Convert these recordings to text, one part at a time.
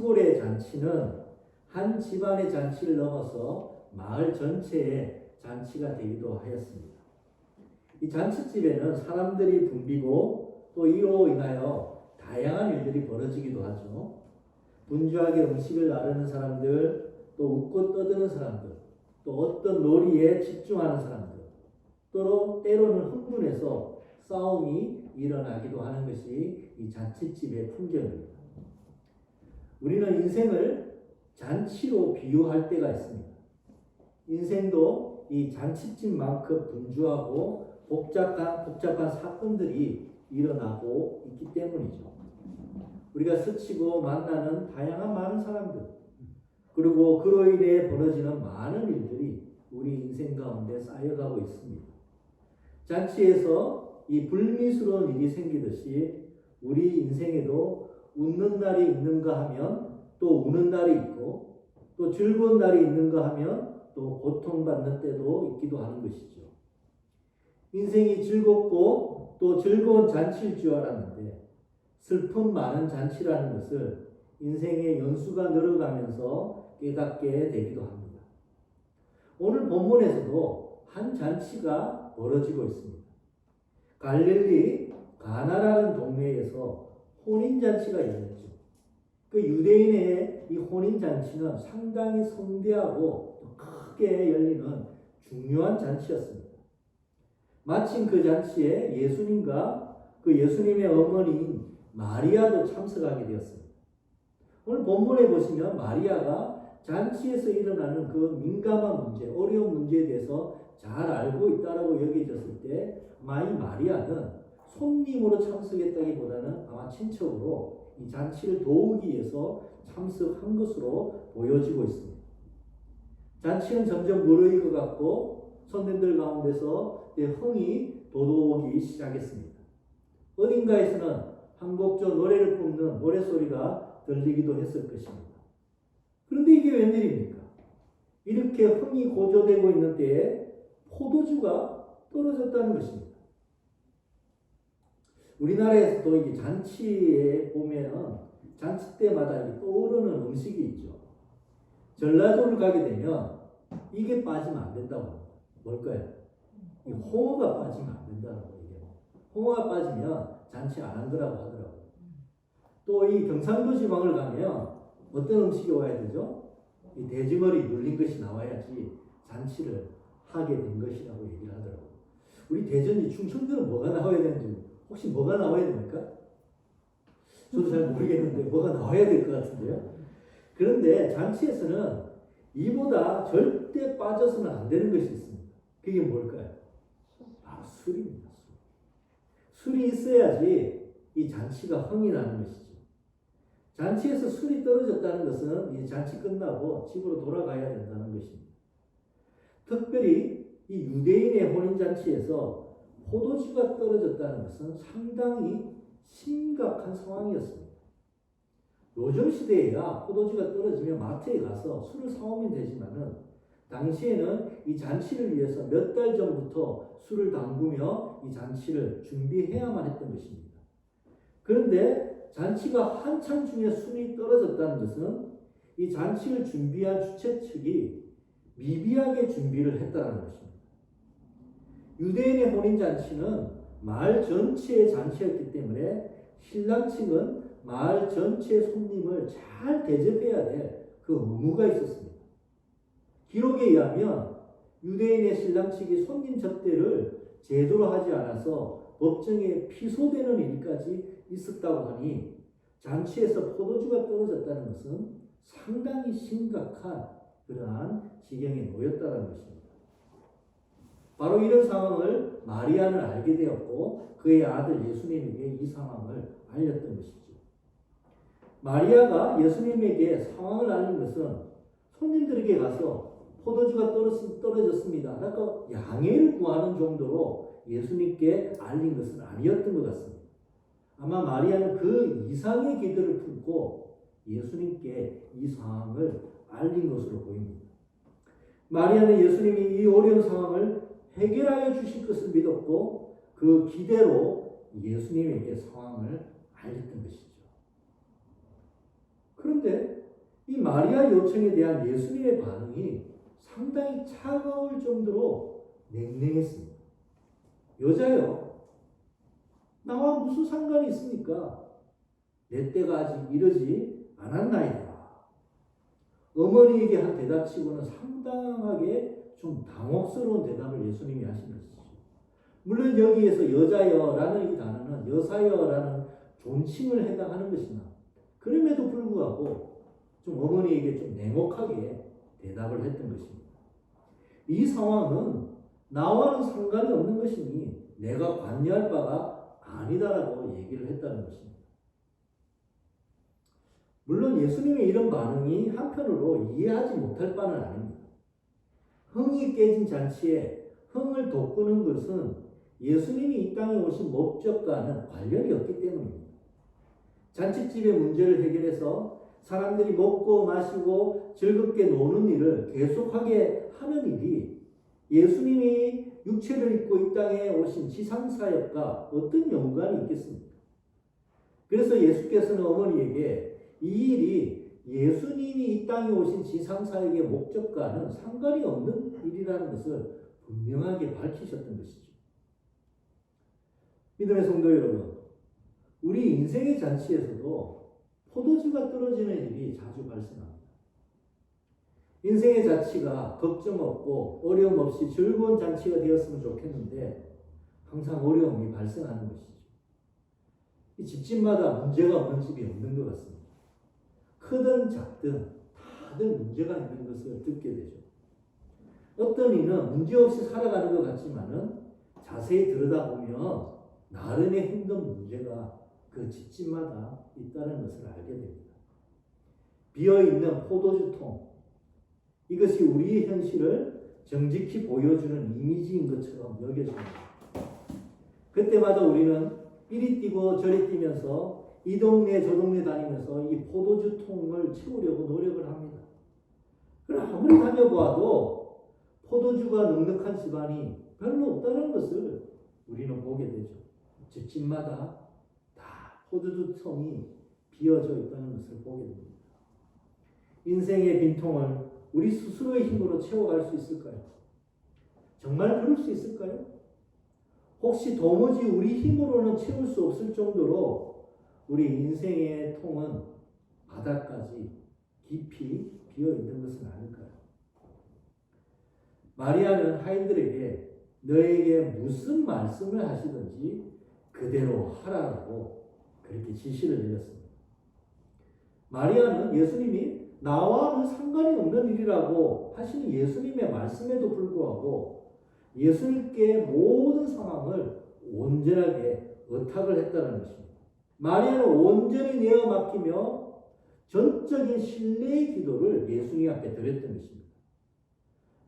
시골의 잔치는 한 집안의 잔치를 넘어서 마을 전체의 잔치가 되기도 하였습니다. 이 잔치집에는 사람들이 붐비고 또 이로 인하여 다양한 일들이 벌어지기도 하죠. 분주하게 음식을 나르는 사람들, 또 웃고 떠드는 사람들, 또 어떤 놀이에 집중하는 사람들, 또 때로는 흥분해서 싸움이 일어나기도 하는 것이 이 잔치집의 풍경입니다. 우리는 인생을 잔치로 비유할 때가 있습니다. 인생도 이 잔치집만큼 분주하고 복잡한 복잡한 사건들이 일어나고 있기 때문이죠. 우리가 스치고 만나는 다양한 많은 사람들, 그리고 그로 인해 벌어지는 많은 일들이 우리 인생 가운데 쌓여가고 있습니다. 잔치에서 이 불미스러운 일이 생기듯이 우리 인생에도 웃는 날이 있는가 하면 또 우는 날이 있고 또 즐거운 날이 있는가 하면 또 고통받는 때도 있기도 하는 것이죠. 인생이 즐겁고 또 즐거운 잔치일 줄 알았는데 슬픔 많은 잔치라는 것을 인생의 연수가 늘어가면서 깨닫게 되기도 합니다. 오늘 본문에서도 한 잔치가 벌어지고 있습니다. 갈릴리 가나라는 동네에서 혼인잔치가 열렸죠. 그 유대인의 이 혼인잔치는 상당히 성대하고 크게 열리는 중요한 잔치였습니다. 마침 그 잔치에 예수님과 그 예수님의 어머니인 마리아도 참석하게 되었습니다. 오늘 본문에 보시면 마리아가 잔치에서 일어나는 그 민감한 문제, 어려운 문제에 대해서 잘 알고 있다라고 여겨졌을 때 마이 마리아는 손님으로 참석했다기보다는 아마 친척으로 이 잔치를 도우기 위해서 참석한 것으로 보여지고 있습니다. 잔치는 점점 무르익어 갔고 손님들 가운데서 흥이 돋아오기 시작했습니다. 어딘가에서는 한곡조 노래를 뿜는 노래소리가 들리기도 했을 것입니다. 그런데 이게 웬일입니까? 이렇게 흥이 고조되고 있는 때에 포도주가 떨어졌다는 것입니다. 우리나라에서도 이게 잔치에 보면 잔치 때마다 떠오르는 음식이 있죠. 전라도를 가게 되면 이게 빠지면 안 된다고. 뭘까요? 이 홍어가 빠지면 안 된다고 얘기해요. 홍어가 빠지면 잔치 안한 거라고 하더라고요. 또 이 경상도 지방을 가면 어떤 음식이 와야 되죠? 이 돼지머리 눌린 것이 나와야지 잔치를 하게 된 것이라고 얘기를 하더라고요. 우리 대전이 충청도는 뭐가 나와야 되는지 혹시 뭐가 나와야 됩니까? 저도 잘 모르겠는데 뭐가 나와야 될 것 같은데요. 그런데 잔치에서는 이보다 절대 빠져서는 안 되는 것이 있습니다. 그게 뭘까요? 바로 술입니다. 술. 술이 있어야지 이 잔치가 흥이 나는 것이죠. 잔치에서 술이 떨어졌다는 것은 이 잔치 끝나고 집으로 돌아가야 된다는 것입니다. 특별히 이 유대인의 혼인잔치에서 포도주가 떨어졌다는 것은 상당히 심각한 상황이었습니다. 요즘 시대에야 포도주가 떨어지면 마트에 가서 술을 사오면 되지만은 당시에는 이 잔치를 위해서 몇 달 전부터 술을 담그며 이 잔치를 준비해야만 했던 것입니다. 그런데 잔치가 한참 중에 술이 떨어졌다는 것은 이 잔치를 준비한 주최 측이 미비하게 준비를 했다는 것입니다. 유대인의 혼인잔치는 마을 전체의 잔치였기 때문에 신랑 측은 마을 전체 손님을 잘 대접해야 될 그 의무가 있었습니다. 기록에 의하면 유대인의 신랑 측이 손님 접대를 제대로 하지 않아서 법정에 피소되는 일까지 있었다고 하니 잔치에서 포도주가 떨어졌다는 것은 상당히 심각한 그러한 지경에 놓였다는 것입니다. 바로 이런 상황을 마리아는 알게 되었고 그의 아들 예수님에게 이 상황을 알렸던 것이죠. 마리아가 예수님에게 상황을 알린 것은 손님들에게 가서 포도주가 떨어졌습니다. 그러니까 양해를 구하는 정도로 예수님께 알린 것은 아니었던 것 같습니다. 아마 마리아는 그 이상의 기도를 품고 예수님께 이 상황을 알린 것으로 보입니다. 마리아는 예수님이 이 어려운 상황을 해결하여 주실 것을 믿었고 그 기대로 예수님에게 상황을 알렸던 것이죠. 그런데 이 마리아 요청에 대한 예수님의 반응이 상당히 차가울 정도로 냉랭했습니다. 여자요. 나와 무슨 상관이 있습니까? 내 때가 아직 이르지 않았나이다. 어머니에게 한 대답치고는 상당하게 좀 당혹스러운 대답을 예수님이 하신 것이죠. 물론 여기에서 여자여라는 이 단어는 여사여라는 존칭을 해당하는 것이나 그럼에도 불구하고 좀 어머니에게 좀 냉혹하게 대답을 했던 것입니다. 이 상황은 나와는 상관이 없는 것이니 내가 관여할 바가 아니다라고 얘기를 했다는 것입니다. 물론 예수님의 이런 반응이 한편으로 이해하지 못할 바는 아닙니다. 흥이 깨진 잔치에 흥을 돋구는 것은 예수님이 이 땅에 오신 목적과는 관련이 없기 때문입니다. 잔치집의 문제를 해결해서 사람들이 먹고 마시고 즐겁게 노는 일을 계속하게 하는 일이 예수님이 육체를 입고 이 땅에 오신 지상사역과 어떤 연관이 있겠습니까? 그래서 예수께서는 어머니에게 이 일이 예수님이 이 땅에 오신 지상사역의 목적과는 상관이 없는 일이라는 것을 분명하게 밝히셨던 것이죠. 믿음의 성도 여러분, 우리 인생의 잔치에서도 포도주가 떨어지는 일이 자주 발생합니다. 인생의 잔치가 걱정 없고 어려움 없이 즐거운 잔치가 되었으면 좋겠는데 항상 어려움이 발생하는 것이죠. 이 집집마다 문제가 없는 집이 없는 것 같습니다. 크든 작든 다들 문제가 있는 것을 듣게 되죠. 어떤 이는 문제없이 살아가는 것 같지만은 자세히 들여다보면 나름의 힘든 문제가 그 집집마다 있다는 것을 알게 됩니다. 비어있는 포도주통. 이것이 우리의 현실을 정직히 보여주는 이미지인 것처럼 여겨집니다. 그때마다 우리는 이리 뛰고 저리 뛰면서 이 동네 저 동네 다니면서 이 포도주 통을 채우려고 노력을 합니다. 그러나 아무리 다녀보아도 포도주가 넉넉한 집안이 별로 없다는 것을 우리는 보게 되죠. 집집마다 포도주 통이 비어져 있다는 것을 보게 됩니다. 인생의 빈통을 우리 스스로의 힘으로 채워갈 수 있을까요? 정말 그럴 수 있을까요? 혹시 도무지 우리 힘으로는 채울 수 없을 정도로 우리 인생의 통은 바닥까지 깊이 비어 있는 것은 아닐까요? 마리아는 하인들에게 너에게 무슨 말씀을 하시든지 그대로 하라고 그렇게 지시를 내렸습니다. 마리아는 예수님이 나와는 상관이 없는 일이라고 하시는 예수님의 말씀에도 불구하고 예수님께 모든 상황을 온전하게 의탁을 했다는 것입니다. 마리아는 온전히 내어 맡기며 전적인 신뢰의 기도를 예수님 앞에 드렸던 것입니다.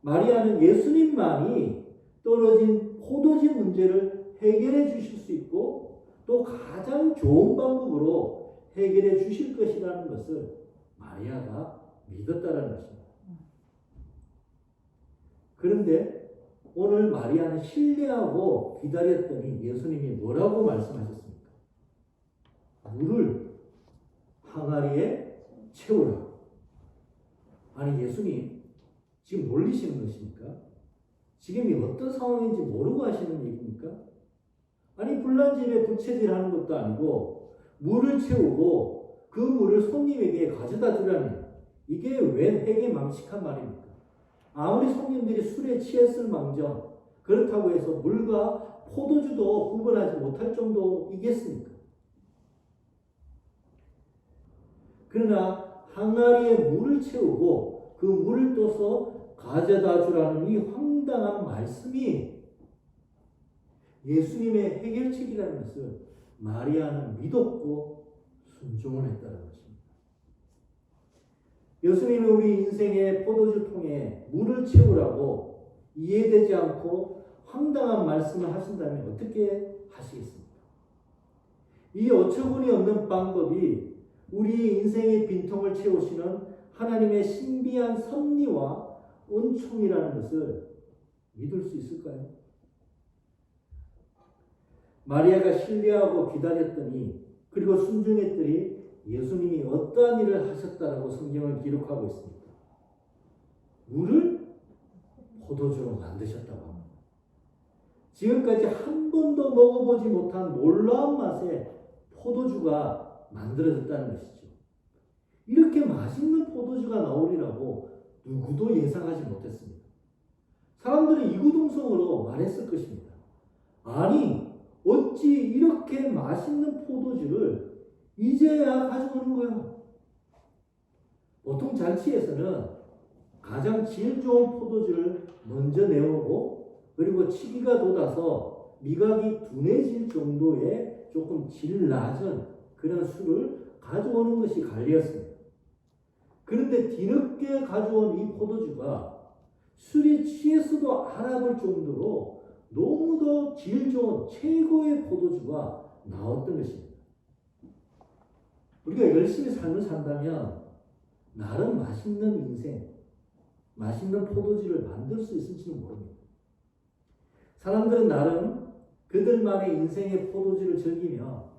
마리아는 예수님만이 떨어진 포도지 문제를 해결해 주실 수 있고 또 가장 좋은 방법으로 해결해 주실 것이라는 것을 마리아가 믿었다는 것입니다. 그런데 오늘 마리아는 신뢰하고 기다렸더니 예수님이 뭐라고 말씀하셨습니까? 물을 항아리에 채우라. 아니 예수님 지금 몰리시는 것입니까? 지금이 어떤 상황인지 모르고 하시는 얘기입니까? 아니 불난집에 부채질하는 것도 아니고 물을 채우고 그 물을 손님에게 가져다 주라니 이게 왜 회계 망측한 말입니까? 아무리 손님들이 술에 취했을 망정 그렇다고 해서 물과 포도주도 구분하지 못할 정도이겠습니까? 그러나 항아리에 물을 채우고 그 물을 떠서 가져다 주라는 이 황당한 말씀이 예수님의 해결책이라는 것을 마리아는 믿었고 순종을 했다는 것입니다. 예수님이 우리 인생의 포도주 통에 물을 채우라고 이해되지 않고 황당한 말씀을 하신다면 어떻게 하시겠습니까? 이 어처구니 없는 방법이 우리 인생의 빈통을 채우시는 하나님의 신비한 섭리와 은총이라는 것을 믿을 수 있을까요? 마리아가 신뢰하고 기다렸더니 그리고 순종했더니 예수님이 어떠한 일을 하셨다라고 성경을 기록하고 있습니다. 물을 포도주로 만드셨다고 합니다. 지금까지 한 번도 먹어보지 못한 놀라운 맛의 포도주가 만들어졌다는 것이죠. 이렇게 맛있는 포도주가 나오리라고 누구도 예상하지 못했습니다. 사람들은 이구동성으로 말했을 것입니다. 아니, 어찌 이렇게 맛있는 포도주를 이제야 가져오는 거야? 보통 잔치에서는 가장 질 좋은 포도주를 먼저 내오고 그리고 치기가 돋아서 미각이 둔해질 정도의 조금 질 낮은 그런 술을 가져오는 것이 관리였습니다. 그런데 뒤늦게 가져온 이 포도주가 술이 취해서도 알아볼 정도로 너무도 질 좋은 최고의 포도주가 나왔던 것입니다. 우리가 열심히 삶을 산다면 나름 맛있는 인생, 맛있는 포도주를 만들 수 있을지는 모릅니다. 사람들은 나름 그들만의 인생의 포도주를 즐기며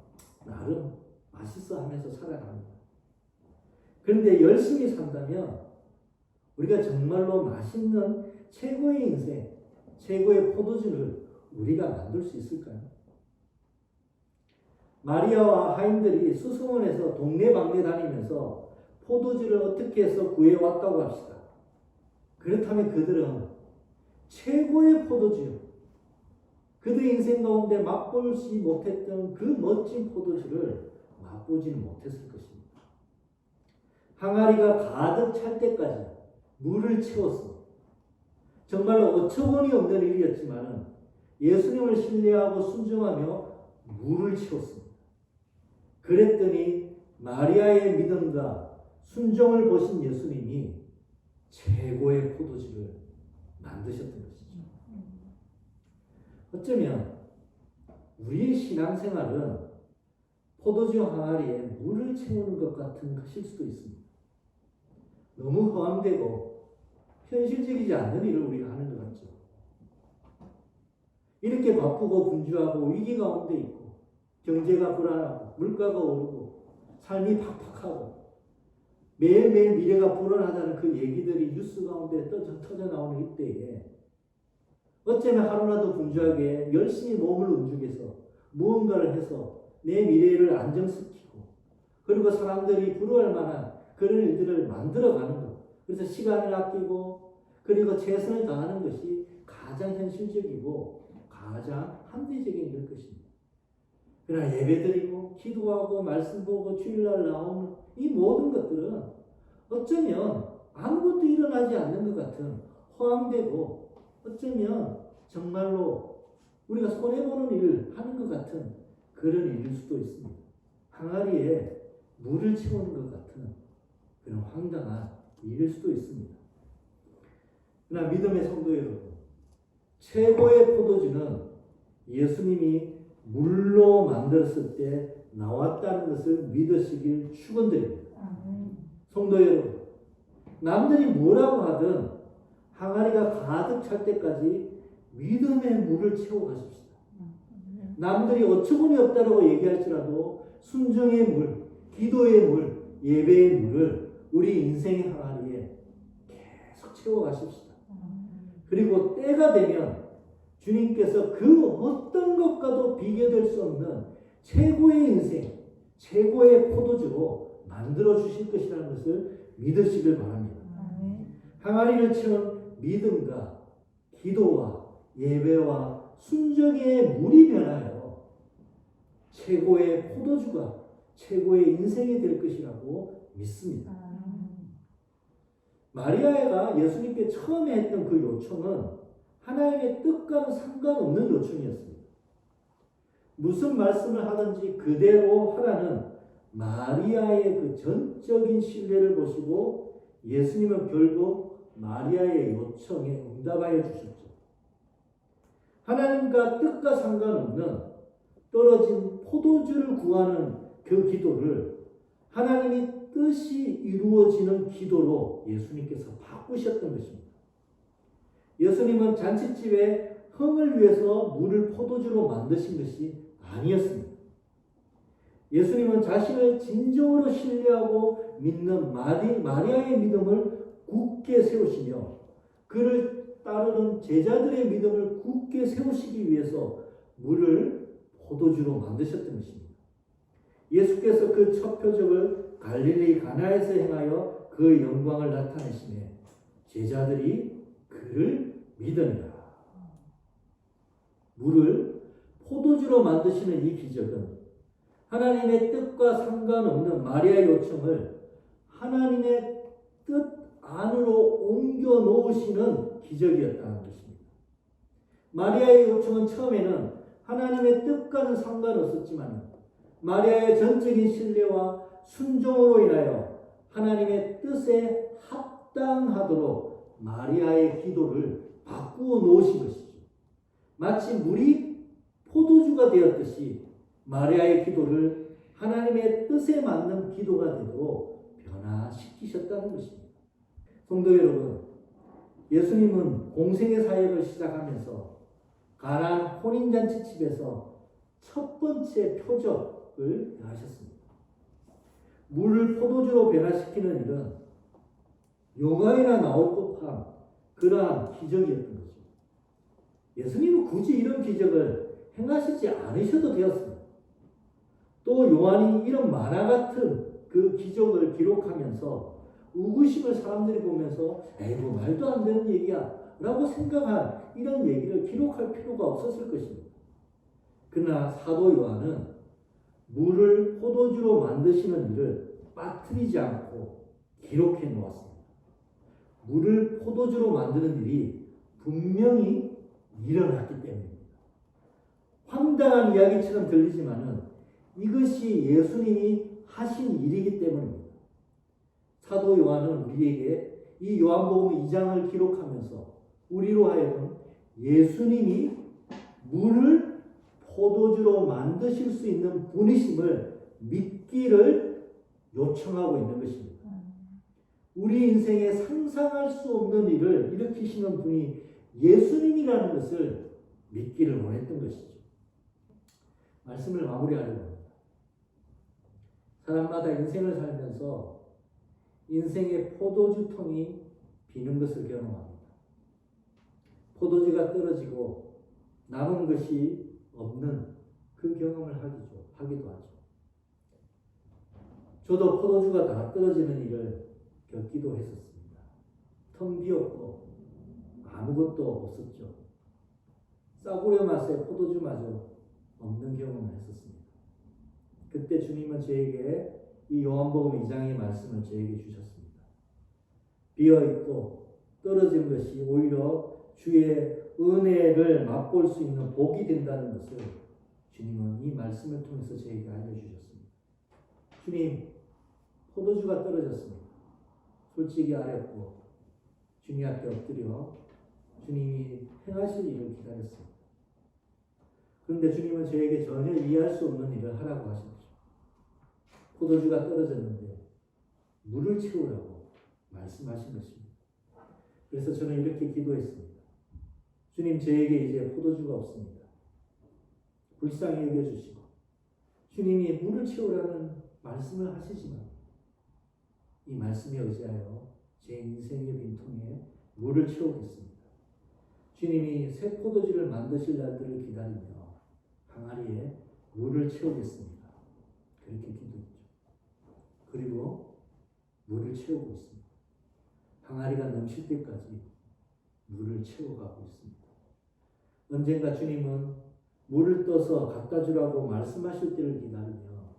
나름 맛있어 하면서 살아갑니다. 그런데 열심히 산다면 우리가 정말로 맛있는 최고의 인생, 최고의 포도주를 우리가 만들 수 있을까요? 마리아와 하인들이 수수원에서 동네방네 다니면서 포도주를 어떻게 해서 구해왔다고 합시다. 그렇다면 그들은 최고의 포도주, 그들 인생 가운데 맛보지 못했던 그 멋진 포도주를 맛보지는 못했을 것입니다. 항아리가 가득 찰 때까지 물을 채웠습니다. 정말로 어처구니 없는 일이었지만 예수님을 신뢰하고 순종하며 물을 채웠습니다. 그랬더니 마리아의 믿음과 순종을 보신 예수님이 최고의 포도주를 만드셨던 것이죠. 어쩌면 우리의 신앙생활은 포도주 항아리에 물을 채우는 것 같은 것일 수도 있습니다. 너무 허황되고 현실적이지 않는 일을 우리가 하는 것 같죠. 이렇게 바쁘고 분주하고 위기 가운데 있고 경제가 불안하고 물가가 오르고 삶이 팍팍하고 매일매일 미래가 불안하다는 그 얘기들이 뉴스 가운데 떠, 터져 나오는 이때에 어쩌면 하루라도 분주하게 열심히 몸을 움직여서 무언가를 해서 내 미래를 안정시키고 그리고 사람들이 부러워할 만한 그런 일들을 만들어가는 것. 그래서 시간을 아끼고 그리고 최선을 다하는 것이 가장 현실적이고 가장 합리적인 일 것입니다. 그러나 예배드리고 기도하고 말씀 보고 주일날 나오는 이 모든 것들은 어쩌면 아무것도 일어나지 않는 것 같은 허황되고 어쩌면 정말로 우리가 손해보는 일을 하는 것 같은 그런 일일 수도 있습니다. 항아리에 물을 채우는 것 같은 그런 황당한 일일 수도 있습니다. 그러나 믿음의 성도 여러분, 최고의 포도주는 예수님이 물로 만들었을 때 나왔다는 것을 믿으시길 축원드립니다. 성도 여러분, 남들이 뭐라고 하든 항아리가 가득 찰 때까지 믿음의 물을 채워 가십시다. 남들이 어처구니 없다라고 얘기할지라도 순정의 물, 기도의 물, 예배의 물을 우리 인생의 항아리에 계속 채워 가십시다. 그리고 때가 되면 주님께서 그 어떤 것과도 비교될 수 없는 최고의 인생, 최고의 포도주로 만들어 주실 것이라는 것을 믿으시길 바랍니다. 항아리를 채운 믿음과 기도와 예배와 순정의 물이 변하여 최고의 포도주가 최고의 인생이 될 것이라고 믿습니다. 마리아가 예수님께 처음에 했던 그 요청은 하나님의 뜻과는 상관없는 요청이었습니다. 무슨 말씀을 하든지 그대로 하라는 마리아의 그 전적인 신뢰를 보시고 예수님은 결국 마리아의 요청에 응답하여 주셨죠. 하나님과 뜻과 상관없는 떨어진 포도주를 구하는 그 기도를 하나님이 뜻이 이루어지는 기도로 예수님께서 바꾸셨던 것입니다. 예수님은 잔치집에 흥을 위해서 물을 포도주로 만드신 것이 아니었습니다. 예수님은 자신을 진정으로 신뢰하고 믿는 마리, 마리아의 믿음을 굳게 세우시며 그를 따르는 제자들의 믿음을 굳게 세우시기 위해서 물을 포도주로 만드셨던 것입니다. 예수께서 그 첫 표적을 갈릴리 가나에서 행하여 그 영광을 나타내시며 제자들이 그를 믿으니라. 물을 포도주로 만드시는 이 기적은 하나님의 뜻과 상관없는 마리아의 요청을 하나님의 뜻 안으로 옮겨 놓으시는 기적이었다는 것입니다. 마리아의 요청은 처음에는 하나님의 뜻과는 상관없었지만 마리아의 전적인 신뢰와 순종으로 인하여 하나님의 뜻에 합당하도록 마리아의 기도를 바꾸어 놓으신 것이죠. 마치 물이 포도주가 되었듯이 마리아의 기도를 하나님의 뜻에 맞는 기도가 되도록 변화시키셨다는 것입니다. 성도 여러분, 예수님은 공생의 사역을 시작하면서 가난 혼인잔치 집에서 첫 번째 표적을 하셨습니다. 물을 포도주로 변화시키는 일은 영화에나 나올 법한 그러한 기적이었던 거죠. 예수님은 굳이 이런 기적을 행하시지 않으셔도 되었습니다. 또 요한이 이런 만화 같은 그 기적을 기록하면서 우구심을 사람들이 보면서 에이 뭐 말도 안 되는 얘기야 라고 생각한 이런 얘기를 기록할 필요가 없었을 것입니다. 그러나 사도 요한은 물을 포도주로 만드시는 일을 빠뜨리지 않고 기록해 놓았습니다. 물을 포도주로 만드는 일이 분명히 일어났기 때문입니다. 황당한 이야기처럼 들리지만은 이것이 예수님이 하신 일이기 때문입니다. 사도 요한은 우리에게 이 요한복음 2장을 기록하면서 우리로 하여금 예수님이 물을 포도주로 만드실 수 있는 분이심을 믿기를 요청하고 있는 것입니다. 우리 인생에 상상할 수 없는 일을 일으키시는 분이 예수님이라는 것을 믿기를 원했던 것이죠. 말씀을 마무리하려고 합니다. 사람마다 인생을 살면서 인생의 포도주통이 비는 것을 경험합니다. 포도주가 떨어지고 남은 것이 없는 그 경험을 하기죠. 하기도 하죠. 저도 포도주가 다 떨어지는 일을 겪기도 했었습니다. 텅 비었고 아무것도 없었죠. 싸구려 맛의 포도주마저 없는 경험을 했었습니다. 그때 주님은 저에게 이 요한복음 2장의 말씀을 저에게 주셨습니다. 비어 있고 떨어진 것이 오히려 주의 은혜를 맛볼 수 있는 복이 된다는 것을 주님은 이 말씀을 통해서 저에게 알려주셨습니다. 주님, 포도주가 떨어졌습니다. 솔직히 아렸고 주님 앞에 엎드려 주님이 행하실 일을 기다렸습니다. 그런데 주님은 저에게 전혀 이해할 수 없는 일을 하라고 하셨죠. 포도주가 떨어졌는데 물을 채우라고 말씀하신 것입니다. 그래서 저는 이렇게 기도했습니다. 주님 저에게 이제 포도주가 없습니다. 불쌍히 여겨주시고 주님이 물을 채우라는 말씀을 하시지만 이 말씀에 의지하여 제 인생의 빈통에 물을 채우겠습니다. 주님이 새 포도주를 만드실 날들을 기다리며 항아리에 물을 채우겠습니다. 그렇게. 그리고 물을 채우고 있습니다. 항아리가 넘칠 때까지 물을 채워가고 있습니다. 언젠가 주님은 물을 떠서 갖다 주라고 말씀하실 때를 기다리며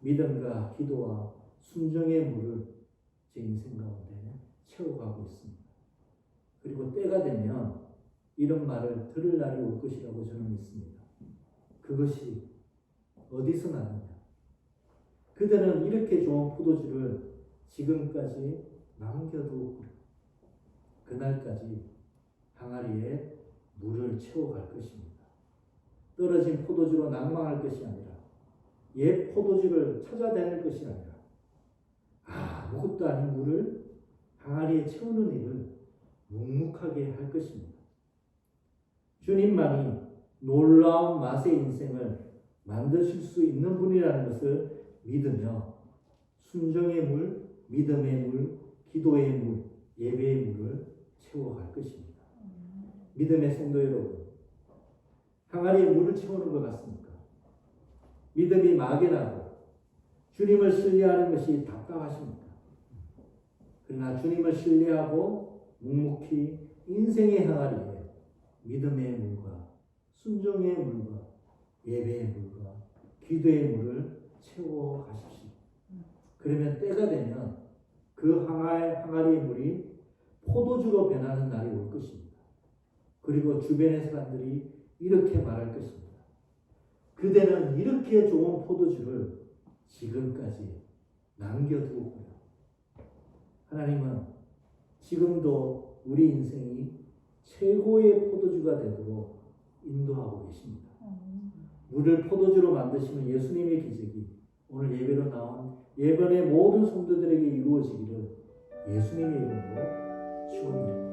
믿음과 기도와 순종의 물을 제 인생 가운데 채워가고 있습니다. 그리고 때가 되면 이런 말을 들을 날이 올 것이라고 저는 믿습니다. 그것이 어디서 나느냐? 그대는 이렇게 좋은 포도주를 지금까지 남겨두고 그날까지 항아리에 물을 채워갈 것입니다. 떨어진 포도주로 낭망할 것이 아니라 옛 포도주를 찾아다닐 것이 아니라 아무것도 아닌 물을 항아리에 채우는 일을 묵묵하게 할 것입니다. 주님만이 놀라운 맛의 인생을 만드실 수 있는 분이라는 것을 믿으며 순정의 물, 믿음의 물, 기도의 물, 예배의 물을 채워갈 것입니다. 믿음의 성도 여러분, 항아리에 물을 채우는 것 같습니까? 믿음이 막연하고 주님을 신뢰하는 것이 답답하십니까? 그러나 주님을 신뢰하고 묵묵히 인생의 항아리에 믿음의 물과 순종의 물과 예배의 물과 기도의 물을 채워 가십시오. 그러면 때가 되면 그 항아리, 항아리의 물이 포도주로 변하는 날이 올 것입니다. 그리고 주변의 사람들이 이렇게 말할 것입니다. 그대는 이렇게 좋은 포도주를 지금까지 남겨두었구나. 하나님은 지금도 우리 인생이 최고의 포도주가 되도록 인도하고 계십니다. 물을 포도주로 만드시는 예수님의 기적이 오늘 예배로 나온 예배의 모든 성도들에게 이루어지기를 예수님의 이름으로 축원드립니다.